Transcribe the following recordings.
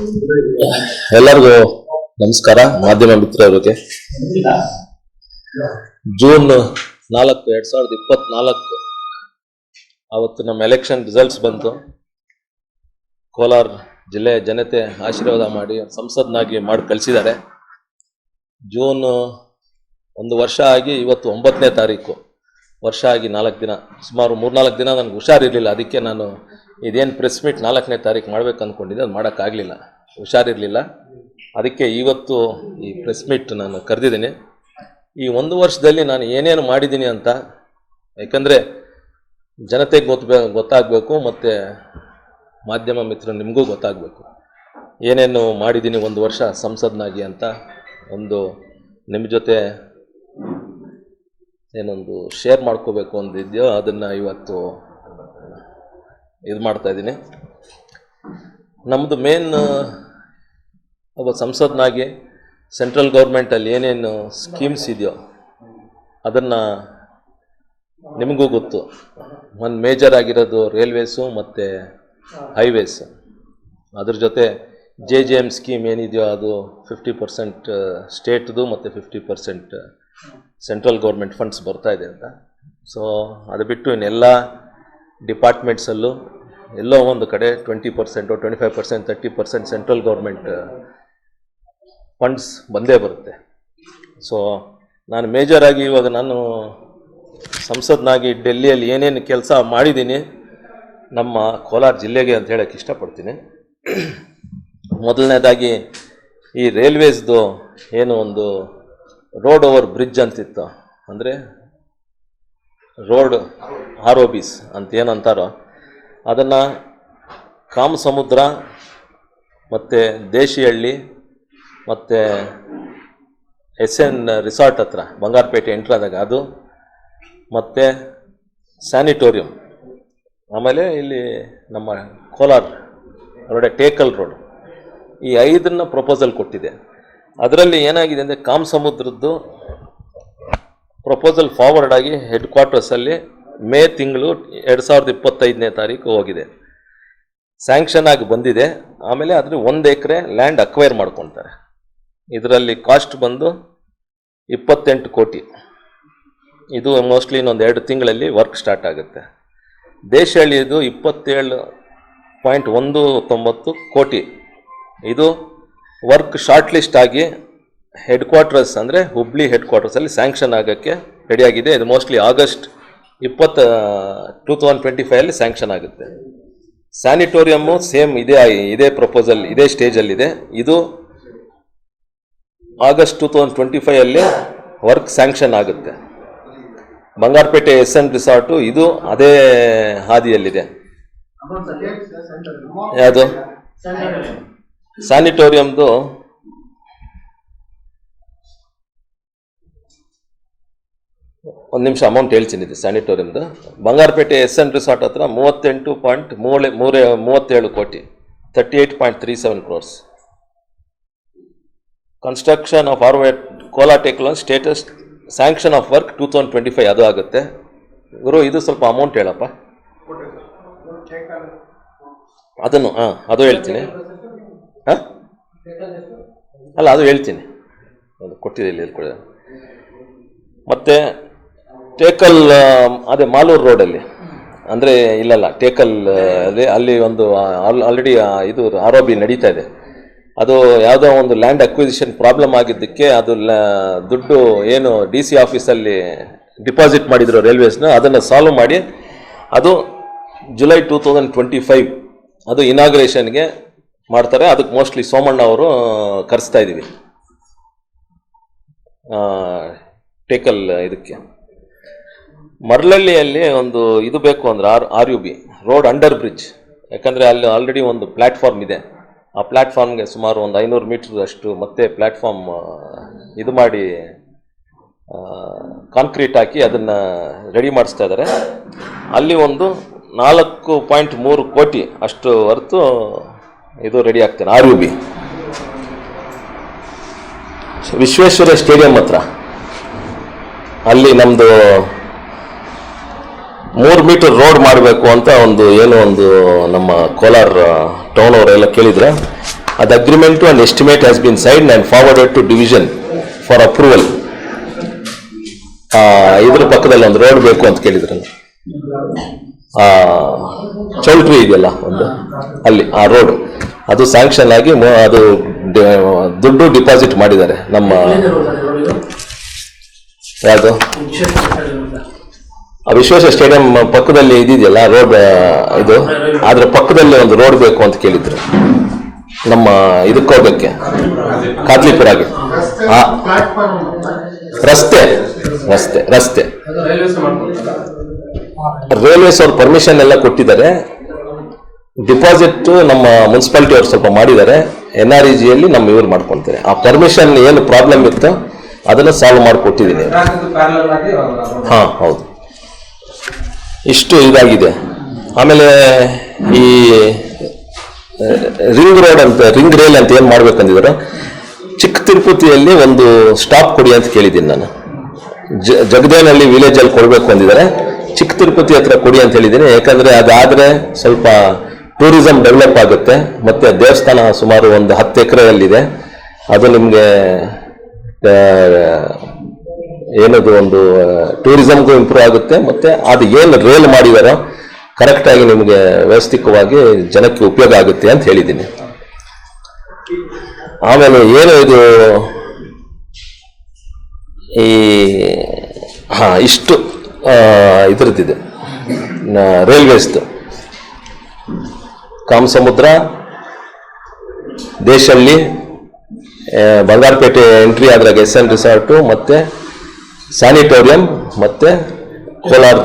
ಎಲ್ಲರಿಗೂ ನಮಸ್ಕಾರ. ಮಾಧ್ಯಮ ಮಿತ್ರರಿಗೆ ಜೂನ್ ನಾಲ್ಕು, ಎರಡ್ ಸಾವಿರದ ಇಪ್ಪತ್ನಾಲ್ಕು ಅವತ್ತು ನಮ್ಮ ಎಲೆಕ್ಷನ್ ರಿಸಲ್ಟ್ಸ್ ಬಂತು. ಕೋಲಾರ ಜಿಲ್ಲೆಯ ಜನತೆ ಆಶೀರ್ವಾದ ಮಾಡಿ ಸಂಸದ್ನಾಗಿ ಮಾಡಿ ಕಳಿಸಿದ್ದಾರೆ. ಜೂನ್ ಒಂದು ವರ್ಷ ಆಗಿ ಇವತ್ತು ಒಂಬತ್ತನೇ ತಾರೀಕು. ವರ್ಷ ಆಗಿ ನಾಲ್ಕು ದಿನ. ಸುಮಾರು ಮೂರ್ನಾಲ್ಕು ದಿನ ನನಗೆ ಹುಷಾರಿರಲಿಲ್ಲ. ಅದಕ್ಕೆ ನಾನು ಇದೇನು ಪ್ರೆಸ್ ಮೀಟ್ ನಾಲ್ಕನೇ ತಾರೀಕು ಮಾಡ್ಬೇಕು ಅಂದ್ಕೊಂಡಿದ್ದೆ ಅದು ಮಾಡೋಕ್ಕಾಗಲಿಲ್ಲ. ಹುಷಾರಿರಲಿಲ್ಲ. ಅದಕ್ಕೆ ಇವತ್ತು ಈ ಪ್ರೆಸ್ ಮೀಟ್ ನಾನು ಕರೆದಿದ್ದೀನಿ. ಈ ಒಂದು ವರ್ಷದಲ್ಲಿ ನಾನು ಏನೇನು ಮಾಡಿದ್ದೀನಿ ಅಂತ, ಯಾಕಂದರೆ ಜನತೆಗೆ ಗೊತ್ತಬೇ ಗೊತ್ತಾಗಬೇಕು ಮತ್ತು ಮಾಧ್ಯಮ ಮಿತ್ರರು ನಿಮಗೂ ಗೊತ್ತಾಗಬೇಕು. ಏನೇನು ಮಾಡಿದ್ದೀನಿ ಒಂದು ವರ್ಷ ಸಂಸದ್ನಾಗಿ ಅಂತ ಒಂದು ನಿಮ್ಮ ಜೊತೆ ಏನೊಂದು ಶೇರ್ ಮಾಡ್ಕೋಬೇಕು ಅಂದಿದ್ಯೋ, ಅದನ್ನು ಇವತ್ತು ಇದು ಮಾಡ್ತಾ ಇದ್ದೀನಿ. ನಮ್ಮದು ಮೇನ್ ಒಬ್ಬ ಸಂಸದ್ನಾಗಿ ಸೆಂಟ್ರಲ್ ಗೌರ್ಮೆಂಟಲ್ಲಿ ಏನೇನು ಸ್ಕೀಮ್ಸ್ ಇದೆಯೋ ಅದನ್ನು ನಿಮಗೂ ಗೊತ್ತು. ಒಂದು ಮೇಜರ್ ಆಗಿರೋದು ರೈಲ್ವೇಸು ಮತ್ತು ಹೈವೇಸ್ ಅದ್ರ ಜೊತೆ ಜೆ ಜೆ ಎಂ ಸ್ಕೀಮ್ ಏನಿದೆಯೋ ಅದು ಫಿಫ್ಟಿ ಪರ್ಸೆಂಟ್ ಸ್ಟೇಟ್ದು ಮತ್ತು fifty percent central government funds ಬರ್ತಾ ಇದೆ ಅಂತ. ಸೊ ಅದು ಬಿಟ್ಟು ಇನ್ನೆಲ್ಲ ಡಿಪಾರ್ಟ್ಮೆಂಟ್ಸಲ್ಲೂ ಎಲ್ಲೋ ಒಂದು ಕಡೆ twenty percent twenty five percent thirty percent central government funds ಬಂದೇ ಬರುತ್ತೆ. ಸೊ ನಾನು ಮೇಜರಾಗಿ ಇವಾಗ ನಾನು ಸಂಸದನಾಗಿ ಡೆಲ್ಲಿಯಲ್ಲಿ ಏನೇನು ಕೆಲಸ ಮಾಡಿದ್ದೀನಿ, ನಮ್ಮ ಕೋಲಾರ ಜಿಲ್ಲೆಗೆ ಅಂತ ಹೇಳಕ್ಕೆ ಇಷ್ಟಪಡ್ತೀನಿ. ಮೊದಲನೇದಾಗಿ ಈ ರೈಲ್ವೇಸ್ದು ಏನು ಒಂದು ರೋಡ್ ಓವರ್ ಬ್ರಿಡ್ಜ್ ಅಂತಿತ್ತು. ಅಂದರೆ ರೋಡ್ ಆರ್ ಒ ಬಿಸ್ ಅಂತ ಏನಂತಾರೋ ಅದನ್ನು ಕಾಮ ಸಮುದ್ರ ಮತ್ತು ದೇಶಿಹಳ್ಳಿ ಮತ್ತು ಎಸ್ ಎನ್ ರಿಸಾರ್ಟ್ ಹತ್ರ, ಬಂಗಾರಪೇಟೆ ಎಂಟ್ರಾದಾಗ ಅದು ಮತ್ತು ಸ್ಯಾನಿಟೋರಿಯಂ. ಆಮೇಲೆ ಇಲ್ಲಿ ನಮ್ಮ ಕೋಲಾರ ಹೊರಡೆ ಟೇಕಲ್ ರೋಡ್ ಈ ಐದನ್ನ ಪ್ರಪೋಸಲ್ ಕೊಟ್ಟಿದೆ. ಅದರಲ್ಲಿ ಏನಾಗಿದೆ ಅಂದರೆ ಕಾಮ್ ಸಮುದ್ರದ್ದು ಪ್ರಪೋಸಲ್ ಫಾರ್ವರ್ಡ್ ಆಗಿ ಹೆಡ್ ಕ್ವಾರ್ಟರ್ಸಲ್ಲಿ ಮೇ ತಿಂಗಳು ಎರಡು ಸಾವಿರದ ಇಪ್ಪತ್ತೈದನೇ ತಾರೀಕು ಹೋಗಿದೆ. ಸ್ಯಾಂಕ್ಷನ್ ಆಗಿ ಬಂದಿದೆ. ಆಮೇಲೆ ಅದ್ರ ಒಂದು ಎಕರೆ ಲ್ಯಾಂಡ್ ಅಕ್ವೈರ್ ಮಾಡ್ಕೊತಾರೆ. ಇದರಲ್ಲಿ ಕಾಸ್ಟ್ ಬಂದು ಇಪ್ಪತ್ತೆಂಟು ಕೋಟಿ. ಇದು ಮೋಸ್ಟ್ಲಿ ಇನ್ನೊಂದು ಎರಡು ತಿಂಗಳಲ್ಲಿ ವರ್ಕ್ ಸ್ಟಾರ್ಟ್ ಆಗುತ್ತೆ. ದೇಶಹಳ್ಳಿದು ಇಪ್ಪತ್ತೇಳು ಪಾಯಿಂಟ್ ಒಂದು ತೊಂಬತ್ತು ಕೋಟಿ. ಇದು ವರ್ಕ್ ಶಾರ್ಟ್ ಲಿಸ್ಟ್ ಆಗಿ ಹೆಡ್ ಕ್ವಾರ್ಟರ್ಸ್ ಅಂದರೆ ಹುಬ್ಳಿ ಹೆಡ್ ಕ್ವಾರ್ಟರ್ಸಲ್ಲಿ ಸ್ಯಾಂಕ್ಷನ್ ಆಗೋಕ್ಕೆ ರೆಡಿಯಾಗಿದೆ ಇದು ಮೋಸ್ಟ್ಲಿ ಆಗಸ್ಟ್ ಇಪ್ಪತ್ತ ಟೂ ತೌಸಂಡ್ ಟ್ವೆಂಟಿ ಫೈವಲ್ಲಿ ಸ್ಯಾಂಕ್ಷನ್ ಆಗುತ್ತೆ. ಸ್ಯಾನಿಟೋರಿಯಮ್ಮು ಸೇಮ್ ಇದೇ ಇದೇ ಪ್ರಪೋಸಲ್ ಇದೇ ಸ್ಟೇಜಲ್ಲಿದೆ ಇದು ಆಗಸ್ಟ್ ಟೂ ತೌಸಂಡ್ ಟ್ವೆಂಟಿ ಫೈವಲ್ಲಿ ವರ್ಕ್ ಸ್ಯಾಂಕ್ಷನ್ ಆಗುತ್ತೆ. ಬಂಗಾರಪೇಟೆ ಎಸ್ ಎನ್ ರಿಸಾರ್ಟು ಇದು ಅದೇ ಹಾದಿಯಲ್ಲಿದೆ. ಯಾವುದು? ಸ್ಯಾನಿಟೋರಿಯಮ್ದು ಒಂದು ನಿಮಿಷ ಅಮೌಂಟ್ ಹೇಳ್ತೀನಿ ಇದು ಸ್ಯಾನಿಟೋರಿಯಮ್ದು ಬಂಗಾರಪೇಟೆ ಎಸ್ ಎನ್ ರಿಸಾರ್ಟ್ ಹತ್ರ ಮೂವತ್ತೆಂಟು ಪಾಯಿಂಟ್ ಮೂಳೆ, ಮೂರೇ, ಮೂವತ್ತೇಳು ಕೋಟಿ thirty eight point three seven crores construction of ಆರ್ವೇಟ್ ಕೋಲಾ ಟೆಕ್ಲೋನ್ status sanction of work two thousand twenty five ಅದು ಆಗುತ್ತೆ. ಗುರು, ಇದು ಸ್ವಲ್ಪ ಅಮೌಂಟ್ ಹೇಳಪ್ಪ. ಅದನ್ನು, ಹಾಂ, ಅದು ಹೇಳ್ತೀನಿ. ಹಾಂ? ಅಲ್ಲ, ಅದು ಹೇಳ್ತೀನಿ. ಕೊಟ್ಟಿದೆ ಇಲ್ಲಿ ಕೊಡಿದೆ ಮತ್ತು ಟೇಕಲ್ ಆ, ಅದೇ ಮಾಲೂರು ರೋಡಲ್ಲಿ ಅಂದರೆ ಇಲ್ಲಲ್ಲ ಟೇಕಲ್ ಅಲ್ಲಿ ಅಲ್ಲಿ ಒಂದು ಆಲ್ರೆಡಿ ಇದು ಆರ್ ಬಿ ನಡೀತಾ ಇದೆ. ಅದು ಯಾವುದೋ ಒಂದು ಲ್ಯಾಂಡ್ ಅಕ್ವಿಸಿಷನ್ ಪ್ರಾಬ್ಲಮ್ ಆಗಿದ್ದಕ್ಕೆ ಅದು ದುಡ್ಡು ಏನು ಡಿ ಸಿ ಆಫೀಸಲ್ಲಿ ಡಿಪಾಸಿಟ್ ಮಾಡಿದ್ರು ರೈಲ್ವೇಸ್ನ ಅದನ್ನು ಸಾಲ್ವ್ ಮಾಡಿ ಅದು July two thousand twenty five ಅದು ಇನಾಗ್ರೇಷನ್ಗೆ ಮಾಡ್ತಾರೆ. ಅದಕ್ಕೆ ಮೋಸ್ಟ್ಲಿ ಸೋಮಣ್ಣ ಅವರು ಕರೆಸ್ತಾ ಇದ್ದೀವಿ ಟೇಕಲ್ ಇದಕ್ಕೆ. ಮರಳಳ್ಳಿಯಲ್ಲಿ ಒಂದು ಇದು ಬೇಕು ಅಂದರೆ R R U B road under bridge ಯಾಕಂದರೆ ಅಲ್ಲಿ ಆಲ್ರೆಡಿ ಒಂದು ಪ್ಲ್ಯಾಟ್ಫಾರ್ಮ್ ಇದೆ. ಆ ಪ್ಲ್ಯಾಟ್ಫಾರ್ಮ್ಗೆ ಸುಮಾರು ಒಂದು ಐನೂರು ಮೀಟ್ರ್ ಅಷ್ಟು ಮತ್ತೆ ಪ್ಲ್ಯಾಟ್ಫಾರ್ಮ್ ಇದು ಮಾಡಿ ಕಾಂಕ್ರೀಟ್ ಹಾಕಿ ಅದನ್ನು ರೆಡಿ ಮಾಡಿಸ್ತಾ ಇದ್ದಾರೆ ಅಲ್ಲಿ ಒಂದು ನಾಲ್ಕು ಪಾಯಿಂಟ್ ಮೂರು ಕೋಟಿ ಅಷ್ಟು ಹೊರತು ಇದು ready ಆಗ್ತೇನೆ R U B Vishweshwara stadium ಹತ್ರ. ಅಲ್ಲಿ ನಮ್ಮದು ಮೂರು ಮೀಟರ್ ರೋಡ್ ಮಾಡಬೇಕು ಅಂತ ಒಂದು ಏನು ಒಂದು ನಮ್ಮ ಕೋಲಾರ ಟೌನ್ ಅವರೆಲ್ಲ ಕೇಳಿದ್ರೆ ಅದು agreement and estimate has been signed and forwarded to division for approval ಇದ್ರ ಪಕ್ಕದಲ್ಲಿ ಒಂದು ರೋಡ್ ಬೇಕು ಅಂತ ಕೇಳಿದ್ರಲ್ಲ. ಚೌಲ್ಟ್ರಿ ಇದೆಯಲ್ಲ ಒಂದು ಅಲ್ಲಿ ಆ ರೋಡ್ ಅದು ಸ್ಯಾಂಕ್ಷನ್ ಆಗಿ ಅದು ದುಡ್ಡು ಡಿಪಾಸಿಟ್ ಮಾಡಿದ್ದಾರೆ ನಮ್ಮ ಯಾವುದು? ಆ ವಿಶ್ವೇಶ್ವರ ಸ್ಟೇಡಿಯಂ ಪಕ್ಕದಲ್ಲಿ ಇದಿದೆಯಲ್ಲ ರೋಡ್ ಇದು? ಅದ್ರ ಪಕ್ಕದಲ್ಲಿ ಒಂದು ರೋಡ್ ಬೇಕು ಅಂತ ಕೇಳಿದ್ರು. ನಮ್ಮ ಇದಕ್ಕೆ ಹೋಗಕ್ಕೆ ಕಾತ್ಲಿಪುರಾಗೆ ಆ ರಸ್ತೆ. ರಸ್ತೆ ರಸ್ತೆ. ರೈಲ್ವೇಸ್ ಅವ್ರು ಪರ್ಮಿಷನ್ ಎಲ್ಲ ಕೊಟ್ಟಿದ್ದಾರೆ. ಡಿಪಾಸಿಟ್ ನಮ್ಮ ಮುನ್ಸಿಪಾಲಿಟಿ ಅವ್ರು ಸ್ವಲ್ಪ ಮಾಡಿದ್ದಾರೆ. ಎನ್ ಆರ್ ಇ ಜಿಯಲ್ಲಿ ನಮ್ಮ ಇವ್ರು ಮಾಡ್ಕೊಳ್ತಾರೆ ಆ ಪರ್ಮಿಷನ್ ಏನು ಪ್ರಾಬ್ಲಮ್ ಇತ್ತು ಅದನ್ನು ಸಾಲ್ವ್ ಮಾಡಿಕೊಟ್ಟಿದ್ದೀನಿ. ಹಾ ಹೌದು. ಇಷ್ಟು ಇದಾಗಿದೆ. ಆಮೇಲೆ ಈ ರಿಂಗ್ ರೋಡ್ ಅಂತ, ರಿಂಗ್ ರೇಲ್ ಅಂತ ಏನು ಮಾಡ್ಬೇಕಂದಿದ್ದಾರೆ ಚಿಕ್ಕ ತಿರುಪತಿಯಲ್ಲಿ ಒಂದು ಸ್ಟಾಪ್ ಕೊಡಿ ಅಂತ ಕೇಳಿದ್ದೀನಿ ನಾನು. ಜ ಜಗದೇನಲ್ಲಿ ವಿಲೇಜ್ ಅಲ್ಲಿ ಕೊಡಬೇಕು ಅಂದಿದ್ದಾರೆ. ಚಿಕ್ಕ ತಿರುಪತಿ ಹತ್ರ ಕೊಡಿ ಅಂತ ಹೇಳಿದ್ದೀನಿ. ಯಾಕಂದ್ರೆ ಅದಾದ್ರೆ ಸ್ವಲ್ಪ ಟೂರಿಸಂ ಡೆವಲಪ್ ಆಗುತ್ತೆ. ಮತ್ತೆ ದೇವಸ್ಥಾನ ಸುಮಾರು ಒಂದು ಹತ್ತು ಎಕರೆಯಲ್ಲಿದೆ. ಅದು ನಿಮಗೆ ಏನದು ಒಂದು ಟೂರಿಸಮ್ಗೂ ಇಂಪ್ರೂವ್ ಆಗುತ್ತೆ. ಮತ್ತೆ ಅದು ಏನು ರೇಲ್ ಮಾಡಿದಾರೋ ಕರೆಕ್ಟಾಗಿ ನಿಮಗೆ ವ್ಯವಸ್ಥಿತವಾಗಿ ಜನಕ್ಕೆ ಉಪಯೋಗ ಆಗುತ್ತೆ ಅಂತ ಹೇಳಿದ್ದೀನಿ. ಆಮೇಲೆ ಏನು ಇದು, ಈ, ಹಾ, ಇಷ್ಟು ಇದರದ್ದಿದೆ. ರೈಲ್ವೇಸ್ದು ಕಾಮಸಮುದ್ರ ದೇಶಲ್ಲಿ ಬಂಗಾರಪೇಟೆ ಎಂಟ್ರಿ ಆದ್ರಾಗ ಎಸ್ ಎನ್ ರಿಸಾರ್ಟು ಮತ್ತೆ ಸ್ಯಾನಿಟೋರಿಯಂ ಮತ್ತು ಕೋಲಾರ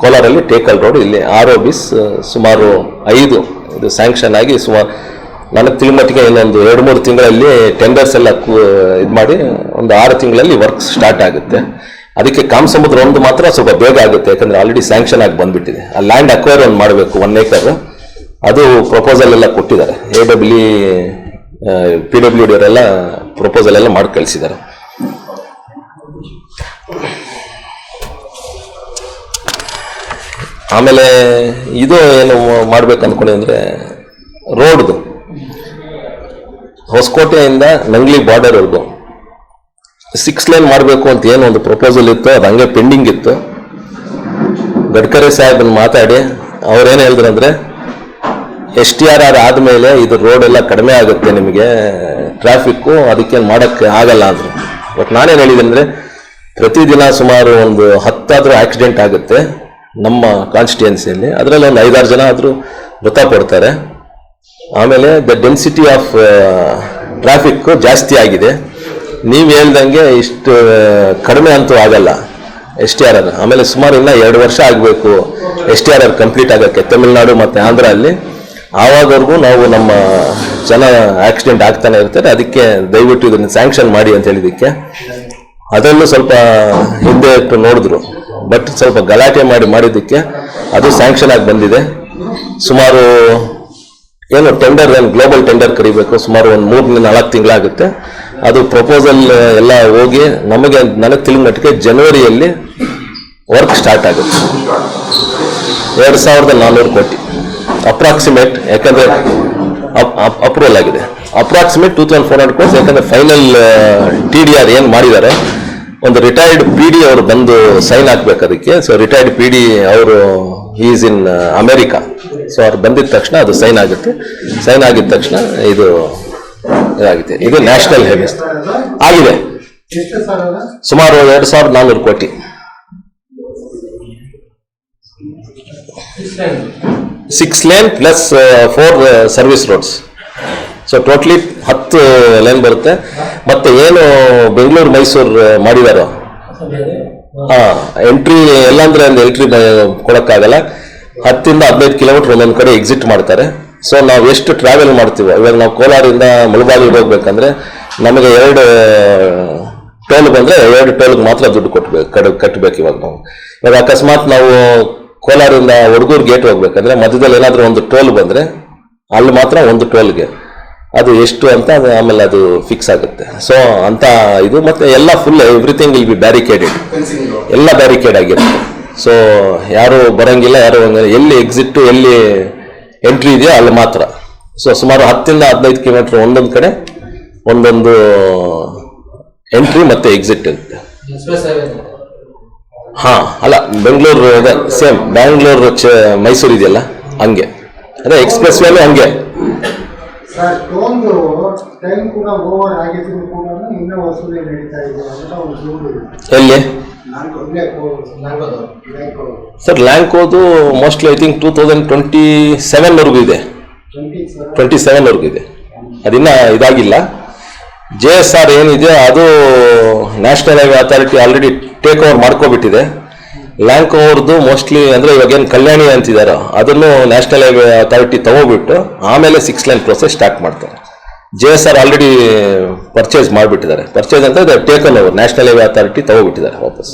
ಕೋಲಾರಲ್ಲಿ ಟೇಕಲ್ ರೋಡ್ ಇಲ್ಲಿ ಆರ್ ಒ ಬಿಸ್ ಸುಮಾರು ಐದು. ಇದು ಸ್ಯಾಂಕ್ಷನ್ ಆಗಿ ಸುಮಾರು ನನಗೆ ತಿಳುಮಟ್ಟಿಗೆ ಇನ್ನೊಂದು ಎರಡು ಮೂರು ತಿಂಗಳಲ್ಲಿ ಟೆಂಡರ್ಸ್ ಎಲ್ಲ ಇದು ಮಾಡಿ ಒಂದು ಆರು ತಿಂಗಳಲ್ಲಿ ವರ್ಕ್ ಸ್ಟಾರ್ಟ್ ಆಗುತ್ತೆ. ಅದಕ್ಕೆ ಕಾಮಸಮುದ್ರ ಒಂದು ಮಾತ್ರ ಸ್ವಲ್ಪ ಬೇಗ ಆಗುತ್ತೆ, ಯಾಕಂದರೆ ಆಲ್ರೆಡಿ ಸ್ಯಾಂಕ್ಷನ್ ಆಗಿ ಬಂದ್ಬಿಟ್ಟಿದೆ. ಆ ಲ್ಯಾಂಡ್ ಅಕ್ವೈರ್ ಒಂದು ಮಾಡಬೇಕು ಒನ್ ಏಕರ್ ಅದು ಪ್ರಪೋಸಲ್ ಎಲ್ಲ ಕೊಟ್ಟಿದ್ದಾರೆ. A W P W D ಅವರೆಲ್ಲ ಪ್ರಪೋಸಲ್ ಎಲ್ಲ ಮಾಡಿ ಕಳಿಸಿದ್ದಾರೆ. ಆಮೇಲೆ ಇದು ಏನು ಮಾಡ್ಬೇಕು ಅನ್ಕೊಂಡೆ ಅಂದ್ರೆ ರೋಡ್ದು. ಹೊಸಕೋಟೆಯಿಂದ ನಂಗ್ಲಿ ಬಾರ್ಡರ್ವರೆಗೂ ಸಿಕ್ಸ್ ಲೈನ್ ಮಾಡಬೇಕು ಅಂತ ಏನು ಒಂದು ಪ್ರಪೋಸಲ್ ಇತ್ತು ಅದು ಹಂಗೆ ಪೆಂಡಿಂಗ್ ಇತ್ತು. ಗಡ್ಕರಿ ಸಾಹೇಬನ್ನು ಮಾತಾಡಿ, ಅವ್ರೇನು ಅಂದರೆ ಎಸ್ ಟಿ ಆರ್ ಆರ್ ಆದಮೇಲೆ ಇದು ರೋಡ್ ಎಲ್ಲ ಕಡಿಮೆ ಆಗುತ್ತೆ ನಿಮಗೆ ಟ್ರಾಫಿಕ್ಕು ಅದಕ್ಕೇನು ಮಾಡೋಕ್ಕೆ ಆಗಲ್ಲ ಅಂದರು. ಬಟ್ ನಾನೇನು ಹೇಳಿದೆ ಅಂದರೆ, ಪ್ರತಿದಿನ ಸುಮಾರು ಒಂದು ಹತ್ತಾದರೂ ಆಕ್ಸಿಡೆಂಟ್ ಆಗುತ್ತೆ. ನಮ್ಮ ಕಾನ್ಸ್ಟಿಟ್ಯೂನ್ಸಿಯಲ್ಲಿ ಅದರಲ್ಲಿ ಒಂದು ಐದಾರು ಜನ ಆದರೂ ಮೃತಪಡ್ತಾರೆ ಆಮೇಲೆ ದ ಡೆನ್ಸಿಟಿ ಆಫ್ ಟ್ರಾಫಿಕ್ ಜಾಸ್ತಿ ಆಗಿದೆ. ನೀವು ಹೇಳ್ದಂಗೆ ಇಷ್ಟು ಕಡಿಮೆ ಅಂತೂ ಆಗಲ್ಲ. S T R R. ಆಮೇಲೆ ಸುಮಾರು ಇನ್ನ ಎರಡು ವರ್ಷ ಆಗಬೇಕು. S T R R complete ಆಗೋಕ್ಕೆ. ತಮಿಳುನಾಡು ಮತ್ತು ಆಂಧ್ರ ಅಲ್ಲಿ ಆವಾಗವರೆಗೂ ನಾವು ನಮ್ಮ ಜನ ಆಕ್ಸಿಡೆಂಟ್ ಆಗ್ತಾನೆ ಇರ್ತಾರೆ. ಅದಕ್ಕೆ ದಯವಿಟ್ಟು ಇದನ್ನು ಸ್ಯಾಂಕ್ಷನ್ ಮಾಡಿ ಅಂತ ಹೇಳಿದ್ದಕ್ಕೆ. ಅದನ್ನು ಸ್ವಲ್ಪ ಹಿಂದೆ ಇಟ್ಟು ನೋಡಿದ್ರು. ಬಟ್ ಸ್ವಲ್ಪ ಗಲಾಟೆ ಮಾಡಿ ಮಾಡಿದ್ದಕ್ಕೆ ಅದು ಸ್ಯಾಂಕ್ಷನ್ ಆಗಿ ಬಂದಿದೆ. ಸುಮಾರು ಏನು ಟೆಂಡರ್ ಏನು ಗ್ಲೋಬಲ್ ಟೆಂಡರ್ ಕರಿಬೇಕು. ಸುಮಾರು ಒಂದು ಮೂರರಿಂದ ನಾಲ್ಕು ತಿಂಗಳಾಗುತ್ತೆ. ಅದು ಪ್ರಪೋಸಲ್ ಎಲ್ಲ ಹೋಗಿ ನಮಗೆ ನನಗೆ ತಿಳಿದ ಮಟ್ಟಿಗೆ ಜನವರಿಯಲ್ಲಿ ವರ್ಕ್ ಸ್ಟಾರ್ಟ್ ಆಗುತ್ತೆ. ಎರಡು ಸಾವಿರದ ನಾನ್ನೂರು ಕೋಟಿ. ಅಪ್ರಾಕ್ಸಿಮೇಟ್ ಯಾಕಂದರೆ ಅಪ್ರೂವಲ್ ಆಗಿದೆ. Approximate two thousand four hundred crores ಯಾಕಂದರೆ ಫೈನಲ್ ಟಿ ಡಿ ಆರ್ ಏನು ಮಾಡಿದ್ದಾರೆ ಒಂದು ರಿಟೈರ್ಡ್ ಪಿ ಡಿ ಅವರು ಬಂದು ಸೈನ್ ಹಾಕ್ಬೇಕು ಅದಕ್ಕೆ ಸೊ ರಿಟೈರ್ಡ್ ಪಿ ಡಿ ಅವರು ಈಸ್ ಇನ್ ಅಮೇರಿಕಾ ಸೊ ಅವ್ರು ಬಂದಿದ ತಕ್ಷಣ ಅದು ಸೈನ್ ಆಗುತ್ತೆ. ಸೈನ್ ಆಗಿದ ತಕ್ಷಣ ಇದು ಇದಾಗಿದೆ ಇದು ನ್ಯಾಷನಲ್ ಹೈವೇಸ್ ಆಗಿದೆ. ಸುಮಾರು ಎರಡು ಸಾವಿರದ ನಾನ್ನೂರು ಕೋಟಿ. Six lane plus four service roads so totally ಹತ್ತು ಲೈನ್ ಬರುತ್ತೆ. ಮತ್ತೆ ಏನು ಬೆಂಗಳೂರು, ಮೈಸೂರು ಮಾಡಿದಾರೋ? ಹಾ ಎಂಟ್ರಿ ಎಲ್ಲ ಅಂದ್ರೆ ಒಂದು ಎಂಟ್ರಿ ಕೊಡಕ್ಕಾಗಲ್ಲ. ಹತ್ತಿಂದ ಹದಿನೈದು ಕಿಲೋಮೀಟರ್ ಒಂದೊಂದು ಕಡೆ ಎಕ್ಸಿಟ್ ಮಾಡ್ತಾರೆ. ಸೊ ನಾವು ಎಷ್ಟು ಟ್ರಾವೆಲ್ ಮಾಡ್ತೀವಿ, ಇವಾಗ ನಾವು ಕೋಲಾರಿಂದ ಮುಳಬಾಗಿಲಿಗೆ ಹೋಗ್ಬೇಕಂದ್ರೆ ನಮಗೆ ಎರಡು ಟೋಲ್ ಬಂದ್ರೆ ಎರಡು ಟೋಲ್ಗೆ ಮಾತ್ರ ದುಡ್ಡು ಕೊಟ್ಬೇಕು ಕಡ್ ಕಟ್ಟಬೇಕು ಇವಾಗ ನಾವು. ಇವಾಗ ಅಕಸ್ಮಾತ್ ನಾವು ಕೋಲಾರಿಂದ ಹುಡುಗೂರು ಗೇಟ್ ಹೋಗ್ಬೇಕಂದ್ರೆ ಮಧ್ಯದಲ್ಲಿ ಏನಾದರೂ ಒಂದು ಟೋಲ್ ಬಂದ್ರೆ ಅಲ್ಲಿ ಮಾತ್ರ ಒಂದು ಟೋಲ್ಗೆ ಅದು ಎಷ್ಟು ಅಂತ ಅದು ಆಮೇಲೆ ಅದು ಫಿಕ್ಸ್ ಆಗುತ್ತೆ. ಸೊ ಅಂತ ಇದು ಮತ್ತೆ ಎಲ್ಲ full everything will be barricaded ಎಲ್ಲ ಬ್ಯಾರಿಕೇಡ್ ಆಗಿರುತ್ತೆ. ಸೊ ಯಾರು ಬರಂಗಿಲ್ಲ, ಯಾರು ಎಲ್ಲಿ ಎಕ್ಸಿಟ್ ಎಲ್ಲಿ ಎಂಟ್ರಿ ಇದೆಯೋ ಅಲ್ಲಿ ಮಾತ್ರ. ಸೊ ಸುಮಾರು ಹತ್ತಿಂದ ಹದಿನೈದು ಕಿಲೋಮೀಟರ್ ಒಂದೊಂದು ಕಡೆ, ಒಂದೊಂದು ಎಂಟ್ರಿ ಮತ್ತೆ ಎಕ್ಸಿಟ್ ಇರುತ್ತೆ. ಹಾ, ಅಲ್ಲ ಬೆಂಗಳೂರು ಅದೇ ಸೇಮ್ ಬ್ಯಾಂಗ್ಳೂರು ಮೈಸೂರು ಇದೆಯಲ್ಲ, ಹಂಗೆ. ಅದೇ ಎಕ್ಸ್ಪ್ರೆಸ್ ವೇಲು ಹಂಗೆ. ಸರ್ ಟೋಲ್ದು ಟೈಮ್ ಕೂಡ ಓವರ್ ಆಗಿದ್ರು ಕೂಡ ಇನ್ನೂ ವಸೂಲಿ ನಡೀತಾ ಇದೆ ಅಂತ ಒಂದು ದೂರು ಇದೆ ಎಲ್ಲಿ sir ಲ್ಯಾಂಕೋದು mostly I think two thousand twenty ಸೆವೆನ್ವರೆಗೂ ಇದೆ. ಟ್ವೆಂಟಿ ಸೆವೆನ್ವರೆಗೂ ಇದೆ. ಅದಿನ್ನ ಇದಾಗಿಲ್ಲ. ಜೆ ಎಸ್ ಆರ್ ಏನಿದೆ ಅದು national highway authority already take over ಮಾಡ್ಕೊಬಿಟ್ಟಿದೆ. ಲ್ಯಾಂಕ್ ಅವ್ರದ್ದು ಮೋಸ್ಟ್ಲಿ ಅಂದರೆ ಇವಾಗ ಏನು ಕಲ್ಯಾಣಿ ಅಂತಿದ್ದಾರೋ ಅದನ್ನು ನ್ಯಾಷನಲ್ ಹೈವೇ ಅಥಾರಿಟಿ ತಗೋಬಿಟ್ಟು ಆಮೇಲೆ ಸಿಕ್ಸ್ ಲೈನ್ ಪ್ರೋಸೆಸ್ ಸ್ಟಾರ್ಟ್ ಮಾಡ್ತಾರೆ. J S R already purchase ಮಾಡಿಬಿಟ್ಟಿದ್ದಾರೆ. ಪರ್ಚೇಸ್ ಅಂತ taken over national highway authority ತಗೋಬಿಟ್ಟಿದ್ದಾರೆ ವಾಪಸ್.